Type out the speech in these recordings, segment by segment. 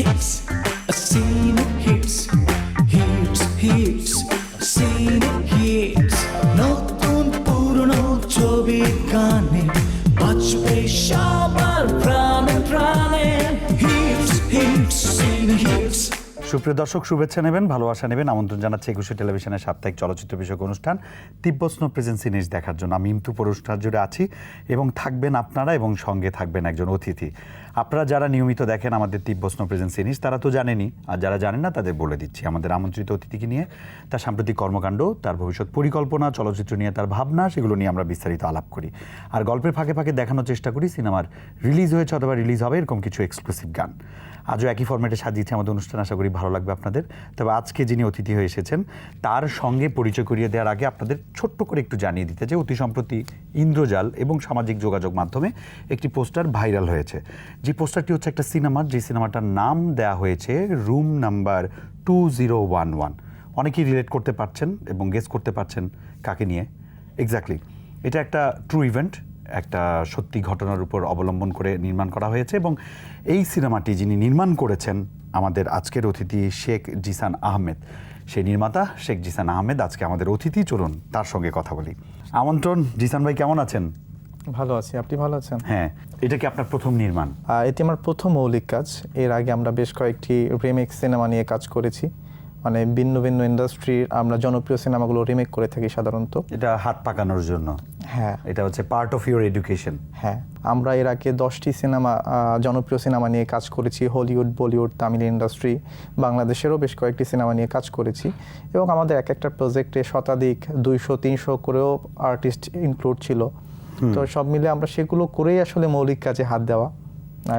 a scene hits, hits, hits, a scene hits. নতুন পুরনো ছবির গানে বাজবে সবার সুপ্রিয় দর্শক শুভেচ্ছা নেবেন ভালোবাসা নেবেন। আমন্ত্রণ জানাচ্ছি একুশে টেলিভিশনের সাপ্তাহিক চলচ্চিত্র বিষয়ক অনুষ্ঠান তিব্বস্ন প্রেজেন্স সিনিস দেখার জন্য। আমি ইমতু পুরস্কার জুড়ে আছি এবং থাকবেন আপনারা এবং সঙ্গে থাকবেন একজন অতিথি। আপনারা যারা নিয়মিত দেখেন আমাদের তিব্বস্ন প্রেজেন্স সিনিস তারা তো জানেনই, আর যারা জানেন না তাদের বলে দিচ্ছি। আমাদের আমন্ত্রিত অতিথিকে নিয়ে তার সাম্প্রতিক কর্মকাণ্ড, তার ভবিষ্যৎ পরিকল্পনা, চলচ্চিত্র নিয়ে, তার ভাবনা, সেগুলো নিয়ে আমরা বিস্তারিত আলাপ করি। আর গল্পের ফাঁকে ফাঁকে দেখানোর চেষ্টা করি, সিনেমার রিলিজ হয়েছে অথবা রিলিজ হবে, এরকম কিছু এক্সক্লুসিভ গান। আজও একই ফরম্যাটে সাজিয়েছে আমাদের অনুষ্ঠান, আশা করি ভালো লাগবে আপনাদের। তবে আজকে যিনি অতিথি হয়ে এসেছেন, তার সঙ্গে পরিচয় করিয়ে দেওয়ার আগে আপনাদের ছোট্ট করে একটু জানিয়ে দিতে যে অতি সম্প্রতি ইন্দ্রজাল এবং সামাজিক যোগাযোগ মাধ্যমে একটি পোস্টার ভাইরাল হয়েছে। যে পোস্টারটি হচ্ছে একটা সিনেমার, যে সিনেমাটার নাম দেয়া হয়েছে room number two zero one one. অনেকেই রিলেট করতে পারছেন এবং গেস করতে পারছেন কাকে নিয়ে। এক্স্যাক্টলি এটা একটা ট্রু ইভেন্ট একটা সত্যি ঘটনার উপর অবলম্বন করে নির্মাণ করা হয়েছে এবং এই সিনেমাটি যিনি নির্মাণ করেছেন আমাদের আজকের অতিথি শেখ জিসান আহমেদ। সেই নির্মাতা শেখ জিসান আহমেদ আজকে আমাদের অতিথি, চলুন তার সঙ্গে কথা বলি। আমন্ত্রণ, জিসান ভাই কেমন আছেন? ভালো আছি। আপনি ভালো আছেন? হ্যাঁ এটা কি আপনার প্রথম নির্মাণ? এটি আমার প্রথম মৌলিক কাজ। এর আগে আমরা বেশ কয়েকটি রিমেক সিনেমা নিয়ে কাজ করেছি। মানে ভিন্ন ভিন্ন ইন্ডাস্ট্রির আমরা জনপ্রিয় সিনেমাগুলো রিমেক করে থাকি সাধারণত। এটা হাত পাকানোর জন্য। হ্যাঁ। এটা হচ্ছে পার্ট অফ ইউর এডুকেশন হ্যাঁ আমরা এর আগে দশটি সিনেমা জনপ্রিয় সিনেমা নিয়ে কাজ করেছি। হলিউড বলিউড তামিল ইন্ডাস্ট্রি বাংলাদেশেরও বেশ কয়েকটি সিনেমা নিয়ে কাজ করেছি। এবং আমাদের এক একটা প্রজেক্টে শতাধিক দুইশো তিনশো করেও আর্টিস্ট ইনক্লুড ছিল। তো সব মিলে আমরা সেগুলো করেই আসলে মৌলিক কাজে হাত দেওয়া।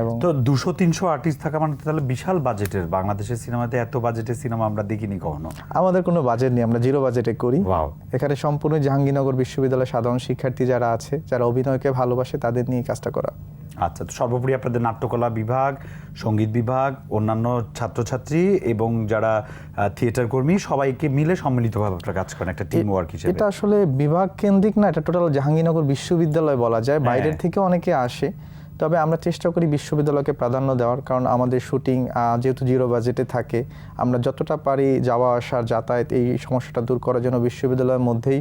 এবং তো দুশো তিনশো আর্টিস্ট থাকা মানে তাহলে বিশাল বাজেটের বাংলাদেশের সিনেমাতে এত বাজেটের সিনেমা আমরা দেখিনি কখনো। আমাদের কোনো বাজেট নেই আমরা জিরো বাজেটে করি. এখানে সম্পূর্ণ জাহাঙ্গীরনগর বিশ্ববিদ্যালয়ের সাধারণ শিক্ষার্থী যারা আছে যারা অভিনয়কে ভালোবাসে তাদের নিয়ে কাজটা করা। আচ্ছা তো সর্বোপরি আপনাদের নাট্যকলা বিভাগ সংগীত বিভাগ অন্যান্য ছাত্রছাত্রী এবং যারা থিয়েটার কর্মী সবাইকে মিলে সম্মিলিতভাবে আপনারা কাজ করেন একটা টিম ওয়ার্ক হিসেবে। এটা আসলে বিভাগ কেন্দ্রিক না এটা টোটাল জাহাঙ্গীরনগর বিশ্ববিদ্যালয় বলা যায়। বাইরের হ্যাঁ। থেকে অনেকে আসে। তবে আমরা চেষ্টা করি বিশ্ববিদ্যালয়কে প্রাধান্য দেওয়ার কারণ আমাদের শুটিং যেহেতু জিরো বাজেটে থাকে আমরা যতটা পারি যাওয়া আসার যাতায়াত এই সমস্যাটা দূর করার জন্য বিশ্ববিদ্যালয়ের মধ্যেই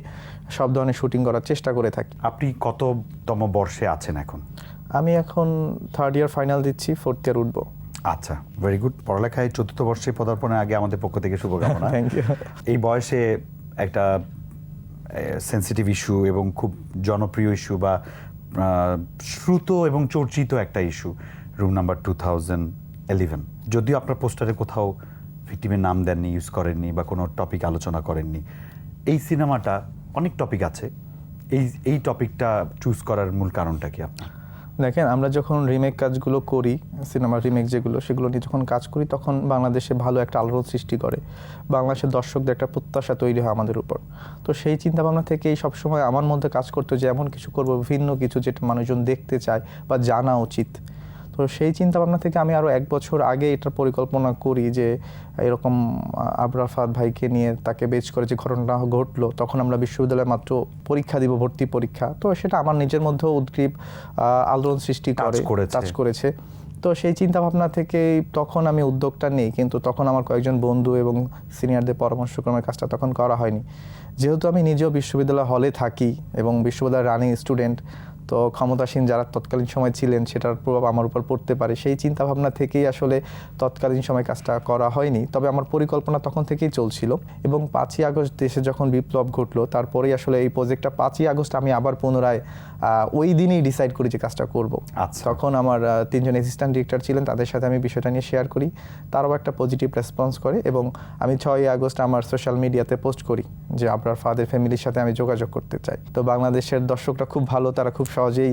সব ধরনের শুটিং করার চেষ্টা করে থাকি। আপনি কততম বর্ষে আছেন এখন? আমি এখন থার্ড ইয়ার ফাইনাল দিচ্ছি ফোর্থ ইয়ার উঠবো। আচ্ছা ভেরি গুড পড়ালেখায় চতুর্থ বর্ষে পদার্পণের আগে আমাদের পক্ষ থেকে শুভকামনা. এই বয়সে একটা সেন্সিটিভ ইস্যু এবং খুব জনপ্রিয় ইস্যু বা শ্রুত এবং চর্চিত একটা issue room number two thousand eleven যদিও আপনার পোস্টারে কোথাও ভিক্টিমের নাম দেননি ইউজ করেননি বা কোনো টপিক আলোচনা করেননি, এই সিনেমাটা অনেক টপিক আছে। এই এই টপিকটা চুজ করার মূল কারণটা কি আপনার? দেখেন, আমরা যখন রিমেক কাজগুলো করি সিনেমার রিমেক যেগুলো, সেগুলো নিয়ে যখন কাজ করি, তখন বাংলাদেশে ভালো একটা আলোড়ন সৃষ্টি করে। বাংলাদেশের দর্শকদের একটা প্রত্যাশা তৈরি হয় আমাদের উপর। তো সেই চিন্তাভাবনা থেকেই সবসময় আমার মধ্যে কাজ করতো যে, এমন কিছু করব, ভিন্ন কিছু যেটা মানুষজন দেখতে চায় বা জানা উচিত। তো সেই চিন্তা ভাবনা থেকে আমি আরও এক বছর আগে এটার পরিকল্পনা করি যে এরকম ফাদ ভাইকে নিয়ে তাকে বেচ করে যে ঘটনাটা ঘটলো তখন আমরা বিশ্ববিদ্যালয়ে মাত্র পরীক্ষা দিব ভর্তি পরীক্ষা। তো সেটা আমার নিজের মধ্যেও উদ্গ্রীব আলোড়ন সৃষ্টি করে। টাচ করেছে। তো সেই চিন্তা ভাবনা থেকেই তখন আমি উদ্যোগটা নেই কিন্তু তখন আমার কয়েকজন বন্ধু এবং সিনিয়রদের পরামর্শক্রমে কাজটা তখন করা হয়নি। যেহেতু আমি নিজেও বিশ্ববিদ্যালয় হলে থাকি এবং বিশ্ববিদ্যালয়ের রানিং স্টুডেন্ট তো ক্ষমতাসীন যারা তৎকালীন সময় ছিলেন সেটার প্রভাব আমার উপর পড়তে পারে। সেই চিন্তা ভাবনা থেকেই আসলে তৎকালীন সময় কাজটা করা হয়নি। তবে আমার পরিকল্পনা তখন থেকেই চলছিল এবং পাঁচই আগস্ট দেশে যখন বিপ্লব ঘটলো তারপরেই আসলে এই প্রজেক্টটা পাঁচই আগস্ট আমি আবার পুনরায় ওই দিনই ডিসাইড করি যে কাজটা করব। আচ্ছা। তখন আমার তিনজন অ্যাসিস্ট্যান্ট ডিরেক্টর ছিলেন তাদের সাথে আমি বিষয়টা নিয়ে শেয়ার করি। তারাও একটা পজিটিভ রেসপন্স করে এবং আমি ছয়ই আগস্ট আমার সোশ্যাল মিডিয়াতে পোস্ট করি যে আপনার ফাদের ফ্যামিলির সাথে আমি যোগাযোগ করতে চাই। তো বাংলাদেশের দর্শকরা খুব ভালো তারা খুব সহজেই।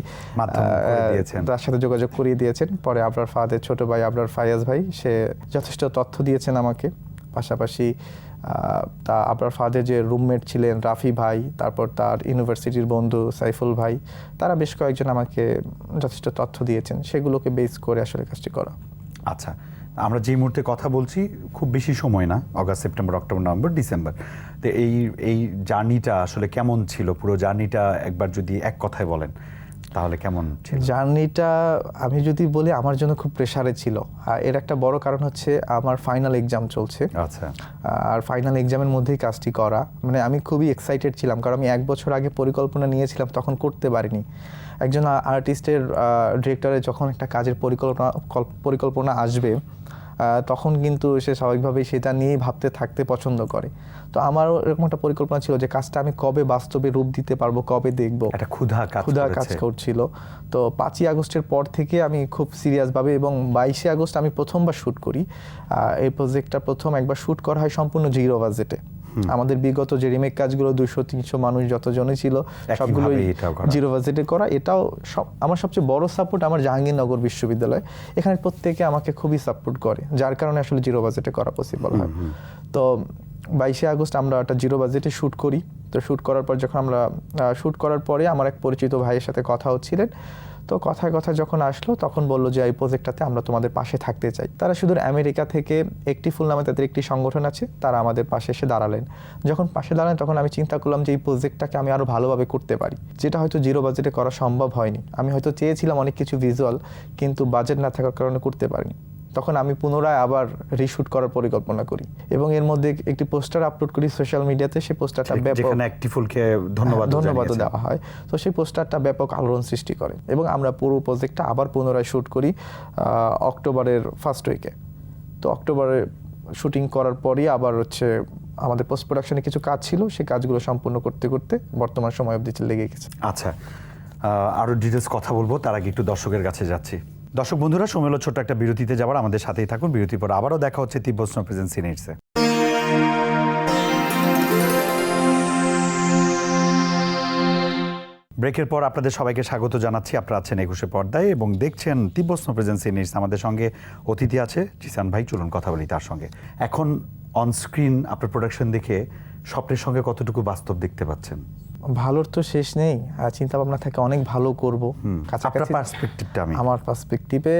তার সাথে যোগাযোগ করিয়ে দিয়েছেন। পরে আপনার ফাদের ছোট ভাই আপনার ফায়াজ ভাই সে যথেষ্ট তথ্য দিয়েছেন আমাকে। পাশাপাশি তা আপনার ফাদের যে রুমমেট ছিলেন রাফি ভাই তারপর তার ইউনিভার্সিটির বন্ধু সাইফুল ভাই তারা বেশ কয়েকজন আমাকে যথেষ্ট তথ্য দিয়েছেন। সেগুলোকে বেস করে আসলে কাজটি করা। আচ্ছা। আমরা যে মুহূর্তে কথা বলছি খুব বেশি সময় না August September October November December তো এই এই জার্নিটা আসলে কেমন ছিল? পুরো জার্নিটা একবার যদি এক কথায় বলেন তাহলে কেমন ছিল? জার্নিটা আমি যদি বলি আমার জন্য খুব প্রেসারে ছিল। আর এর একটা বড় কারণ হচ্ছে আমার ফাইনাল এক্সাম চলছে। আচ্ছা। আর ফাইনাল এক্সামের মধ্যেই কাজটি করা। মানে আমি খুবই এক্সাইটেড ছিলাম কারণ আমি এক বছর আগে পরিকল্পনা নিয়েছিলাম তখন করতে পারিনি। একজন আর্টিস্টের ডিরেক্টরের যখন একটা কাজের পরিকল্পনা পরিকল্পনা আসবে তখন কিন্তু সে স্বাভাবিকভাবেই সেটা নিয়েই ভাবতে থাকতে পছন্দ করে। তো আমারও এরকম একটা পরিকল্পনা ছিল যে কাজটা আমি কবে বাস্তবে রূপ দিতে পারব কবে দেখব। একটা ক্ষুধা ক্ষুধা কাজ করেছে। করছিল। তো পাঁচই আগস্টের পর থেকে আমি খুব সিরিয়াসভাবে এবং বাইশে আগস্ট আমি প্রথমবার শ্যুট করি। এই প্রজেক্টটা প্রথম একবার শ্যুট করা হয় সম্পূর্ণ জিরো বাজেটে। আমাদের বিগত যে রিমেক কাজগুলো দুশো তিনশো মানুষ যতজনই ছিল এটাও জিরো বাজেটে করা। এটাও সব আমার সবচেয়ে বড় সাপোর্ট আমার জাহাঙ্গীরনগর বিশ্ববিদ্যালয়। এখানে প্রত্যেকে আমাকে খুবই সাপোর্ট করে যার কারণে আসলে জিরো বাজেটে করা পসিবল হয়। তো বাইশে আগস্ট আমরা একটা জিরো বাজেটে শ্যুট করি। তো শ্যুট করার পর যখন আমরা শ্যুট করার পরে আমার এক পরিচিত ভাইয়ের সাথে কথা হচ্ছিলেন। তো কথায় কথা যখন আসলো, তখন বলল যে, এই প্রজেক্টটাতে আমরা তোমাদের পাশে থাকতে চাই। তারা শুধু আমেরিকা থেকে একটি ফুল নামে তাদের একটি সংগঠন আছে, তারা আমাদের পাশে এসে দাঁড়ালেন। যখন পাশে দাঁড়ালেন, তখন আমি চিন্তা করলাম যে, এই প্রজেক্টটাকে আমি আরও ভালোভাবে করতে পারি। যেটা হয়তো জিরো বাজেটে করা সম্ভব হয়নি। আমি হয়তো চেয়েছিলাম অনেক কিছু ভিজুয়াল কিন্তু বাজেট না থাকার কারণে করতে পারিনি। তখন আমি পুনরায় আবার রিশুট করার পরিকল্পনা করি। এবং এর মধ্যে একটি পোস্টার আপলোড করি সোশ্যাল মিডিয়াতে সেই পোস্টারটা ব্যাপক ফুলকে ধন্যবাদ ধন্যবাদ দেওয়া হয়। তো সেই পোস্টারটা ব্যাপক আলোড়ন সৃষ্টি করে এবং আমরা পুরো প্রজেক্টটা আবার পুনরায় শ্যুট করি অক্টোবরের ফার্স্ট উইকে তো অক্টোবরে শুটিং করার পরই আবার হচ্ছে আমাদের পোস্ট প্রোডাকশনে কিছু কাজ ছিল সেই কাজগুলো সম্পূর্ণ করতে করতে বর্তমান সময় অবধি লেগে গেছে। আচ্ছা আরও ডিটেলস কথা বলব তার আগে একটু দর্শকের কাছে যাচ্ছি। দর্শক বন্ধুরা, সময় হলো ছোট্ট একটা বিরতিতে যাবার আমাদের সাথেই থাকুন। বিরতির পর আবারও দেখা হচ্ছে তিব্বত প্রেজেন্স সিনেটসে ব্রেকের পর আপনাদের সবাইকে স্বাগত জানাচ্ছি। আপনারা আছেন একুশে পর্দায় এবং দেখছেন তিব্বত প্রেজেন্সি প্রেজেন্স আমাদের সঙ্গে অতিথি আছে জিসান ভাই, চলুন কথা বলি তার সঙ্গে। এখন অনস্ক্রিন আপনার প্রোডাকশন দেখে স্বপ্নের সঙ্গে কতটুকু বাস্তব দেখতে পাচ্ছেন? ভালোর তো শেষ নেই আর চিন্তা ভাবনা থাকে অনেক ভালো করব। আপনার পার্সপেক্টিভটা আমি। আমার পার্সপেক্টিভে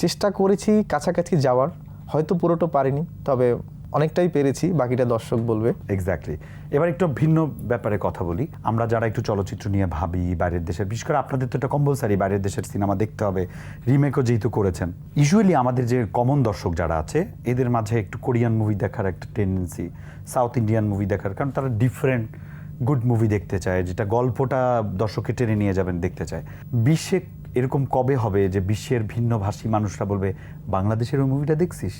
চেষ্টা করেছি কাছাকাছি যাওয়ার। হয়তো পুরোটা পারিনি তবে অনেকটাই পেরেছি বাকিটা দর্শক বলবে। এক্স্যাক্টলি এবার একটু ভিন্ন ব্যাপারে কথা বলি। আমরা যারা একটু চলচ্চিত্র নিয়ে ভাবি বাইরের দেশের বিশেষ করে আপনাদের তো এটা কম্পালসারি বাইরের দেশের সিনেমা দেখতে হবে। রিমেকও যেহেতু করেছেন ইউজুয়ালি আমাদের যে কমন দর্শক যারা আছে এদের মাঝে একটু কোরিয়ান মুভি দেখার একটা টেন্ডেন্সি সাউথ ইন্ডিয়ান মুভি দেখার কারণ তারা ডিফারেন্ট গুড মুভি দেখতে চায় যেটা গল্পটা দর্শককে টেনে নিয়ে যাবেন দেখতে চায়। বিশ্বে এরকম কবে হবে যে বিশ্বের ভিন্ন ভাষী মানুষরা বলবে বাংলাদেশের ওই মুভিটা দেখছিস?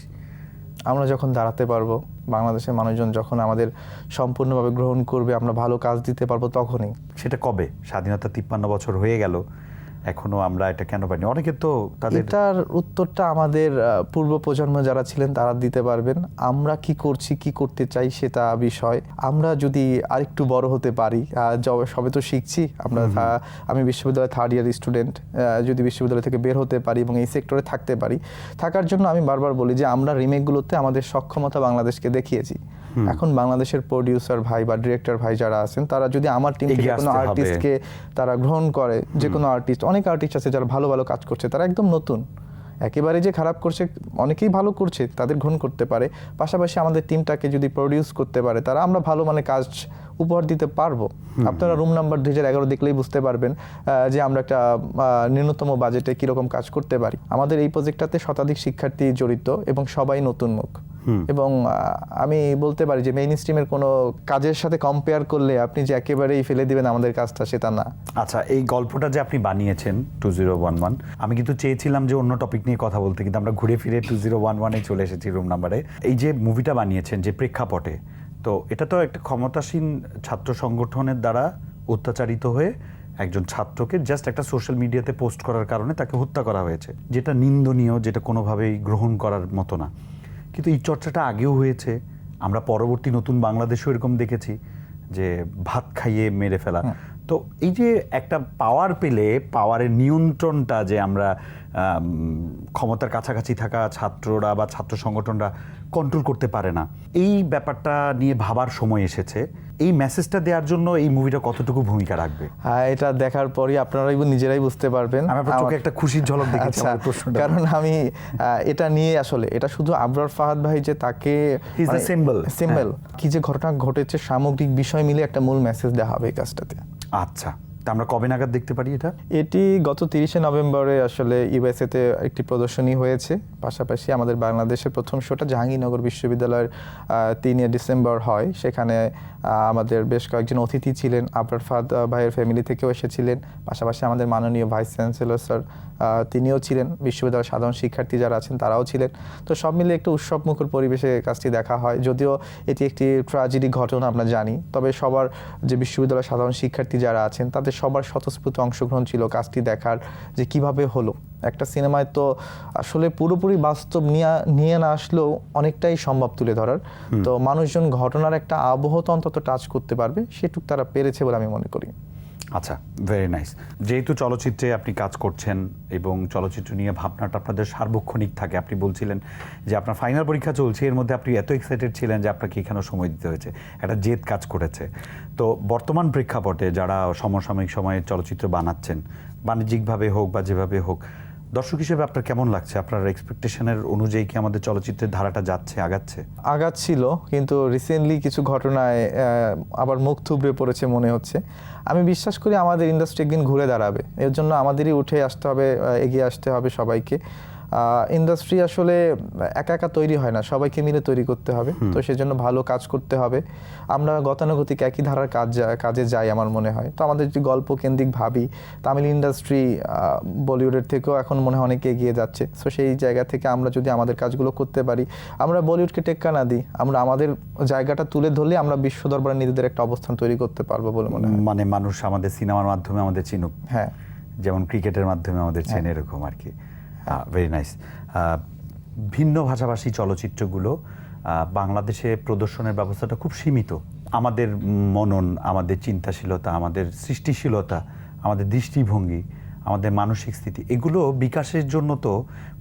আমরা যখন দাঁড়াতে পারব বাংলাদেশের মানুষজন যখন আমাদের সম্পূর্ণভাবে গ্রহণ করবে আমরা ভালো কাজ দিতে পারব তখনই। সেটা কবে? স্বাধীনতা তিপ্পান্ন বছর হয়ে গেল এখনও আমরা এটা কেন পাইনি? অনেকে তো তাদের এটার উত্তরটা আমাদের পূর্ব প্রজন্ম যারা ছিলেন তারা দিতে পারবেন। আমরা কি করছি কি করতে চাই সেটা বিষয়। আমরা যদি আরেকটু বড় হতে পারি সবে তো শিখছি। আমরা আমি বিশ্ববিদ্যালয় থার্ড ইয়ার স্টুডেন্ট যদি বিশ্ববিদ্যালয় থেকে বের হতে পারি এবং এই সেক্টরে থাকতে পারি। থাকার জন্য আমি বারবার বলি যে আমরা রিমেকগুলোতে আমাদের সক্ষমতা বাংলাদেশকে দেখিয়েছি। এখন বাংলাদেশের প্রডিউসার ভাই বা ডিরেক্টর ভাই যারা আছেন তারা যদি আমার টিম থেকে কোনো আর্টিস্টকে তারা গ্রহণ করে যে কোনো আর্টিস্ট অনেক আর্টিস্ট আছে যারা ভালো ভালো কাজ করছে তারা একদম নতুন। একেবারে যে খারাপ করছে অনেকেই ভালো করছে তাদের গ্রহণ করতে পারে। পাশাপাশি আমাদের টিমটাকে যদি প্রডিউস করতে পারে তারা আমরা ভালো মানে কাজ উপহার দিতে পারব। আপনারা রুম নাম্বার দুই হাজার এগারো দেখলেই বুঝতে পারবেন যে আমরা একটা ন্যূনতম বাজেটে কীরকম কাজ করতে পারি। আমাদের এই প্রজেক্টটাতে শতাধিক শিক্ষার্থী জড়িত এবং সবাই নতুন মুখ। এবং আমি বলতে পারি যে মেইন স্ট্রিমের কোনো কাজের সাথে কম্পেয়ার করলে আপনি যে একেবারেই ফেলে দিবেন আমাদের কাজটা সেটা না। আচ্ছা এই গল্পটা যে আপনি বানিয়েছেন টু জিরো ওয়ান ওয়ান আমি কিন্তু চেয়েছিলাম যে অন্য টপিক নিয়ে কথা বলতে কিন্তু আমরা ঘুরে ফিরে টু জিরো ওয়ান ওয়ানে চলে এসেছি রুম নাম্বারে এই যে মুভিটা বানিয়েছেন যে প্রেক্ষাপটে তো এটা তো একটা ক্ষমতাসীন ছাত্র সংগঠনের দ্বারা অত্যাচারিত হয়ে একজন ছাত্রকে জাস্ট একটা সোশ্যাল মিডিয়াতে পোস্ট করার কারণে তাকে হত্যা করা হয়েছে যেটা নিন্দনীয় যেটা কোনোভাবেই গ্রহণ করার মতো না। কিন্তু এই চর্চাটা আগেও হয়েছে। আমরা পরবর্তী নতুন বাংলাদেশেও এরকম দেখেছি যে ভাত খাইয়ে মেরে ফেলা। তো এই যে একটা পাওয়ার পেলে পাওয়ারের নিয়ন্ত্রণটা যে আমরা ক্ষমতার কাছাকাছি থাকা ছাত্ররা বা ছাত্র সংগঠনরা কন্ট্রোল করতে পারে না। এই ব্যাপারটা নিয়ে ভাবার সময় এসেছে। এই মেসেজটা দেওয়ার জন্য এই মুভিটা কতটুকু ভূমিকা রাখবে? হ্যাঁ এটা দেখার পরই আপনারাই বু- নিজেরাই বুঝতে পারবেন। আমি আপনার চোখে একটা খুশির ঝলক দেখেছি আচ্ছা, প্রশ্নটা। কারণ আমি এটা নিয়ে আসলে এটা শুধু আবরার ফাহাদ ভাই যে তাকে the symbol. হ্যাঁ। সিম্বল কি যে ঘটনা ঘটেছে সামগ্রিক বিষয় মিলে একটা মূল মেসেজ দেওয়া হবে এই কাজটাতে। আচ্ছা। তা আমরা কবে নাগাদ দেখতে পারি এটা? এটি গত তিরিশে নভেম্বরে আসলে ইউএসএতে একটি প্রদর্শনী হয়েছে। পাশাপাশি আমাদের বাংলাদেশের প্রথম শোটা জাহাঙ্গীরনগর বিশ্ববিদ্যালয়ের তিনে ডিসেম্বর হয়। সেখানে আমাদের বেশ কয়েকজন অতিথি ছিলেন। আবরার ফাদ ভাইয়ের ফ্যামিলি থেকেও এসেছিলেন। পাশাপাশি আমাদের মাননীয় ভাইস চ্যান্সেলর স্যার তিনিও ছিলেন। বিশ্ববিদ্যালয়ের সাধারণ শিক্ষার্থী যারা আছেন তারাও ছিলেন। তো সব মিলিয়ে একটু উৎসবমুখর পরিবেশে কাজটি দেখা হয়। যদিও এটি একটি ট্র্যাজেডি ঘটনা আমরা জানি। তবে সবার যে বিশ্ববিদ্যালয়ের সাধারণ শিক্ষার্থী যারা আছেন, তাদের সবার স্বতঃস্ফূর্ত অংশগ্রহণ ছিল কাজটি দেখার যে কীভাবে হলো। একটা সিনেমায় তো আসলে পুরোপুরি বাস্তব নিয়ে নিয়ে না আসলেও অনেকটাই সম্ভব তুলে ধরার। তো মানুষজন ঘটনার একটা আবহ তো অন্তত টাচ করতে পারবে সেটুক তারা পেরেছে বলে আমি মনে করি। আচ্ছা ভেরি নাইস যেহেতু চলচ্চিত্রে আপনি কাজ করছেন এবং চলচ্চিত্র নিয়ে ভাবনাটা আপনাদের সার্বক্ষণিক থাকে, আপনি বলছিলেন যে আপনার ফাইনাল পরীক্ষা চলছে, এর মধ্যে আপনি এত এক্সাইটেড ছিলেন যে আপনাকে এখানেও সময় দিতে হয়েছে, একটা জেদ কাজ করেছে। তো বর্তমান প্রেক্ষাপটে যারা সমসাময়িক সময়ে চলচ্চিত্র বানাচ্ছেন, বাণিজ্যিকভাবে হোক বা যেভাবে হোক দর্শক হিসেবে আপনার কেমন লাগছে? আপনার এক্সপেকটেশনের অনুযায়ী কি আমাদের চলচ্চিত্রের ধারাটা যাচ্ছে, আগাচ্ছে? আগাচ্ছিল, কিন্তু রিসেন্টলি কিছু ঘটনায় আবার মুখ থুবড়ে পড়েছে মনে হচ্ছে। আমি বিশ্বাস করি আমাদের ইন্ডাস্ট্রি একদিন ঘুরে দাঁড়াবে। এর জন্য আমাদেরই উঠে আসতে হবে এগিয়ে আসতে হবে সবাইকে। ইন্ডাস্ট্রি আসলে একা একা তৈরি হয় না সবাইকে মিলে তৈরি করতে হবে। তো সেজন্য ভালো কাজ করতে হবে। আমরা গতানুগতিক একই ধারার কাজ কাজে যাই আমার মনে হয়। তো আমাদের যদি গল্প কেন্দ্রিক ভাবি তামিল ইন্ডাস্ট্রি বলিউডের থেকেও এখন মনে হয় অনেকে এগিয়ে যাচ্ছে। সো সেই জায়গা থেকে আমরা যদি আমাদের কাজগুলো করতে পারি আমরা বলিউডকে টেক্কা না দিই। আমরা আমাদের জায়গাটা তুলে ধরলে আমরা বিশ্ব দরবারে নিজেদের একটা অবস্থান তৈরি করতে পারব বলে মনে হয়। মানে মানুষ আমাদের সিনেমার মাধ্যমে আমাদের চিনুক। হ্যাঁ। যেমন ক্রিকেটের মাধ্যমে আমাদের চেনে এরকম আর কি। ভেরি নাইস ভিন্ন ভাষাভাষী চলচ্চিত্রগুলো বাংলাদেশে প্রদর্শনের ব্যবস্থাটা খুব সীমিত। আমাদের মনন, আমাদের চিন্তাশীলতা, আমাদের সৃষ্টিশীলতা, আমাদের দৃষ্টিভঙ্গি আমাদের মানসিক স্থিতি। এগুলো বিকাশের জন্য তো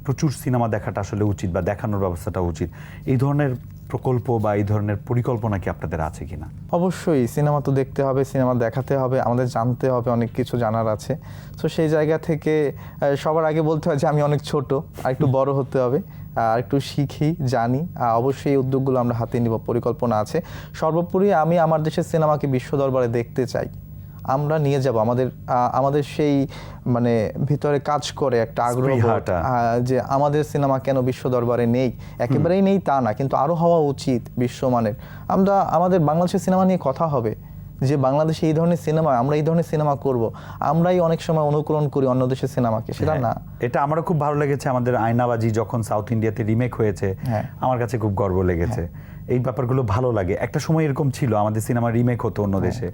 প্রচুর সিনেমা দেখাটা আসলে উচিত বা দেখানোর ব্যবস্থাটা উচিত। এই ধরনের প্রকল্প বা এই ধরনের পরিকল্পনা কি আপনাদের আছে কিনা? অবশ্যই সিনেমা তো দেখতে হবে সিনেমা দেখাতে হবে আমাদের জানতে হবে অনেক কিছু জানার আছে। তো সেই জায়গা থেকে সবার আগে বলতে হয় যে আমি অনেক ছোট আর একটু বড় হতে হবে আর একটু শিখি জানি আর অবশ্যই এই উদ্যোগগুলো আমরা হাতে নিব পরিকল্পনা আছে। সর্বোপরি আমি আমার দেশের সিনেমাকে বিশ্ব দরবারে দেখতে চাই। আমরা নিয়ে যাব। আমাদের আমাদের সেই মানে ভিতরে কাজ করে একটা আগ্রহ যে আমাদের সিনেমা কেন বিশ্ব দরবারে নেই? একেবারেই নেই তা না কিন্তু আরও হওয়া উচিত বিশ্বমানের। আমরা আমাদের বাংলাদেশের সিনেমা নিয়ে কথা হবে যে বাংলাদেশে এই ধরনের সিনেমা আমরা এই ধরনের সিনেমা করব। আমরাই অনেক সময় অনুকরণ করি অন্য দেশের সিনেমাকে সেটা হ্যাঁ, না। এটা আমারও খুব ভালো লেগেছে আমাদের আয়নাবাজি যখন সাউথ ইন্ডিয়াতে রিমেক হয়েছে হ্যাঁ। আমার কাছে খুব গর্ব লেগেছে। এই ব্যাপারগুলো ভালো লাগে। একটা সময় এরকম ছিল আমাদের সিনেমা রিমেক হতো অন্য হ্যাঁ। দেশে।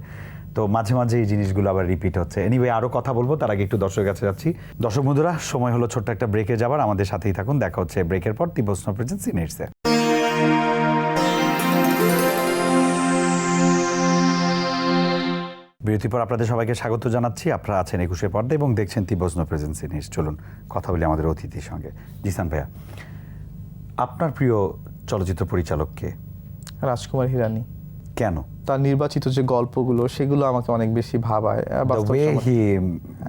তো মাঝে মাঝে এই জিনিসগুলো আবার রিপিট হচ্ছে। এনিওয়ে আরও কথা বলব, তার আগে একটু দর্শকের কাছে যাচ্ছি। দর্শক বন্ধুরা, সময় হলো ছোট্ট একটা ব্রেকে যাবার। আমাদের সাথেই থাকুন, দেখা হচ্ছে ব্রেকের পর। তিবস্ন প্রেজেন্ট সিনেটসে বিরতির পর আপনাদের সবাইকে স্বাগত জানাচ্ছি। আপনারা আছেন একুশের পর্দা এবং দেখছেন তিবস্ন প্রেজেন্সি সিনিস চলুন, কথা বলি আমাদের অতিথির সঙ্গে। জিসান ভাইয়া, আপনার প্রিয় চলচ্চিত্র পরিচালককে রাজকুমার হিরানি। কেন? তার নির্বাচিত যে গল্পগুলো সেগুলো আমাকে অনেক বেশি ভাবায়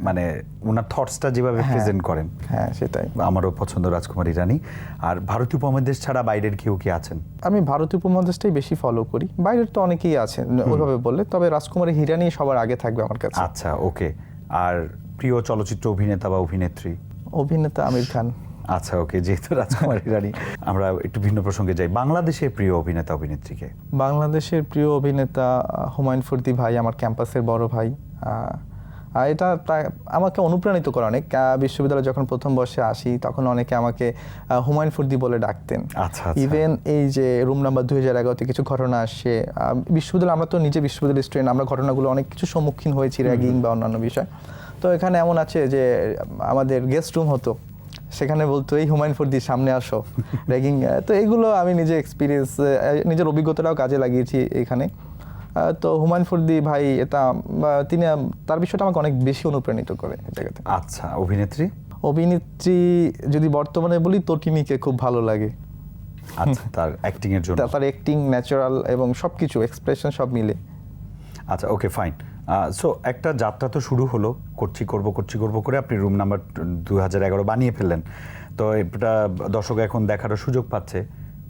মানে ওনার থটসটা যেভাবে হ্যাঁ। প্রেজেন্ট করেন। হ্যাঁ সেটাই। আমারও পছন্দ রাজকুমার ইরানি আর ভারতীয় উপমহাদেশ ছাড়া বাইরের কেউ কি আছেন? আমি ভারতীয় উপমহাদেশটাই বেশি ফলো করি। বাইরের তো অনেকেই আছেন ওইভাবে বললে। তবে রাজকুমারী হিরানি সবার আগে থাকবে আমার কাছে। আচ্ছা ওকে আর প্রিয় চলচ্চিত্র অভিনেতা বা অভিনেত্রী? অভিনেতা আমির খান। আচ্ছা ওকে যেহেতু রাজকুমার ইরানি আমরা একটু ভিন্ন প্রসঙ্গে যাই। বাংলাদেশের প্রিয় অভিনেতা অভিনেত্রীকে? বাংলাদেশের প্রিয় অভিনেতা হুমায়ুন ফরদি ভাই আমার ক্যাম্পাসের বড় ভাই। আর এটা প্রায় আমাকে অনুপ্রাণিত করে অনেক। বিশ্ববিদ্যালয়ে যখন প্রথম বর্ষে আসি তখন অনেকে আমাকে হুমায়ুন ফরদি বলে ডাকতেন। আচ্ছা আচ্ছা। ইভেন এই যে রুম নাম্বার দুই হাজার এগারোতে কিছু ঘটনা আসছে বিশ্ববিদ্যালয় আমরা তো নিজে বিশ্ববিদ্যালয় স্টুডেন্ট আমরা ঘটনাগুলো অনেক কিছু সম্মুখীন হয়েছি র্যাগিং বা অন্যান্য বিষয়। তো এখানে এমন আছে যে আমাদের গেস্ট রুম হতো। সেখানে বলতো এই হুমায়ুন ফরদি সামনে আসো। র্যাগিং তো এগুলো আমি নিজে এক্সপিরিয়েন্স নিজের অভিজ্ঞতাটাও কাজে লাগিয়েছি এখানে। তো হুমায়ুন ফরদি ভাই এটা তিনি তার বিষয়টা আমাকে অনেক বেশি অনুপ্রাণিত করে জায়গাতে। আচ্ছা অভিনেত্রী? অভিনেত্রী যদি বর্তমানে বলি তটিনীকে খুব ভালো লাগে। আচ্ছা তার অ্যাক্টিং এর জন্য। তার অ্যাক্টিং ন্যাচারাল এবং সব কিছু এক্সপ্রেশন সব মিলে। আচ্ছা ওকে ফাইন সো একটা যাত্রা তো শুরু হলো করছি করব করছি করব করে আপনি রুম নাম্বার দু হাজার এগারো বানিয়ে ফেললেন। তো এটা দর্শক এখন দেখারও সুযোগ পাচ্ছে।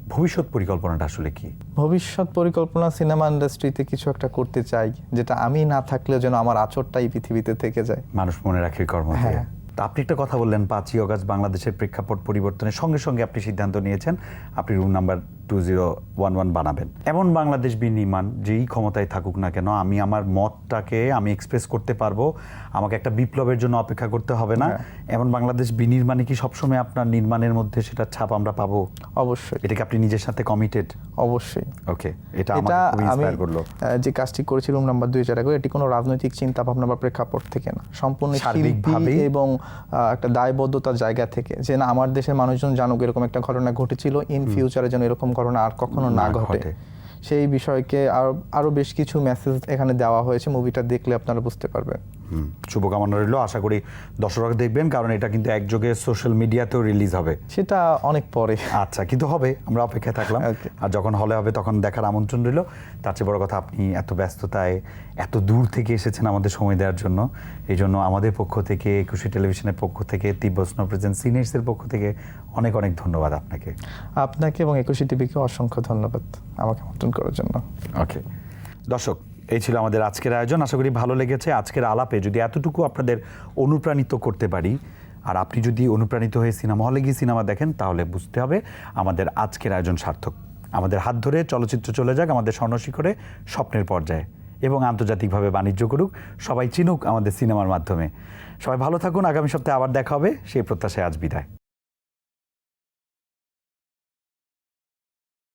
ভবিষ্যৎ পরিকল্পনাটা আসলে কি? ভবিষ্যৎ পরিকল্পনা সিনেমা ইন্ডাস্ট্রিতে কিছু একটা করতে চাই যেটা আমি না থাকলেও যেন আমার আচরটাই পৃথিবীতে থেকে যায়। মানুষ মনে রাখে কর্ম হ্যাঁ। তা আপনি একটা কথা বললেন পাঁচই অগাস্ট বাংলাদেশের প্রেক্ষাপট পরিবর্তনের সঙ্গে সঙ্গে আপনি সিদ্ধান্ত নিয়েছেন আপনি room number two zero one one বানাবেন। এমন বাংলাদেশ বিনির্মাণ যেই ক্ষমতায় থাকুক না কেন আমি আমার মতটাকে আমি এক্সপ্রেস করতে পারব আমাকে একটা বিপ্লবের জন্য অপেক্ষা করতে হবে না। হ্যাঁ। এমন বাংলাদেশ বিনির্মাণে কি সবসময় আপনার নির্মাণের মধ্যে সেটা ছাপ আমরা পাবো? অবশ্যই। এটাকে আপনি নিজের সাথে কমিটেড অবশ্যই। ওকে এটা এটা আমি যে কাজটি করেছি রুম নাম্বার দুই হাজার এগারো এটি কোনো রাজনৈতিক চিন্তা ভাবনা বা প্রেক্ষাপট থেকে না। সম্পূর্ণ শিল্পী এবং একটা দায়বদ্ধতার জায়গা থেকে যে না আমার দেশের মানুষজন জানুক এরকম একটা ঘটনা ঘটেছিল ইন ফিউচারে যেন এরকম ঘটনা আর কখনো না ঘটে। সেই বিষয়কে আর আরও বেশ কিছু মেসেজ এখানে দেওয়া হয়েছে মুভিটা দেখলে আপনারা বুঝতে পারবেন। শুভকামনা রইল। আশা করি দর্শকরা দেখবেন কারণ এটা কিন্তু একযোগে সোশ্যাল মিডিয়াতেও রিলিজ হবে। সেটা অনেক পরে। আচ্ছা কিন্তু হবে আমরা অপেক্ষায় থাকলাম। আর যখন হলে হবে তখন দেখার আমন্ত্রণ রইল। তার চেয়ে বড় কথা আপনি এত ব্যস্ততায় এত দূর থেকে এসেছেন আমাদের সময় দেওয়ার জন্য। এই জন্য আমাদের পক্ষ থেকে একুশে টেলিভিশনের পক্ষ থেকে তিব্বত স্নো প্রেজেন্ট সিনিয়র্সের পক্ষ থেকে অনেক অনেক ধন্যবাদ আপনাকে। আপনাকে এবং একুশে টিভিকে অসংখ্য ধন্যবাদ আমাকে আমন্ত্রণ করার জন্য। ওকে দর্শক এই ছিল আমাদের আজকের আয়োজন। আশা করি ভালো লেগেছে। আজকের আলাপে যদি এতটুকু আপনাদের অনুপ্রাণিত করতে পারি, আর আপনি যদি অনুপ্রাণিত হয়ে সিনেমা হলে গিয়ে সিনেমা দেখেন, তাহলে বুঝতে হবে আমাদের আজকের আয়োজন সার্থক। আমাদের হাত ধরে চলচ্চিত্র চলে যাক আমাদের স্বর্ণশিখরে স্বপ্নের পর্যায়ে এবং আন্তর্জাতিকভাবে বাণিজ্য করুক, সবাই চিনুক আমাদের সিনেমার মাধ্যমে। সবাই ভালো থাকুন। আগামী সপ্তাহে আবার দেখা হবে। সেই প্রত্যাশায় আজ বিদায়।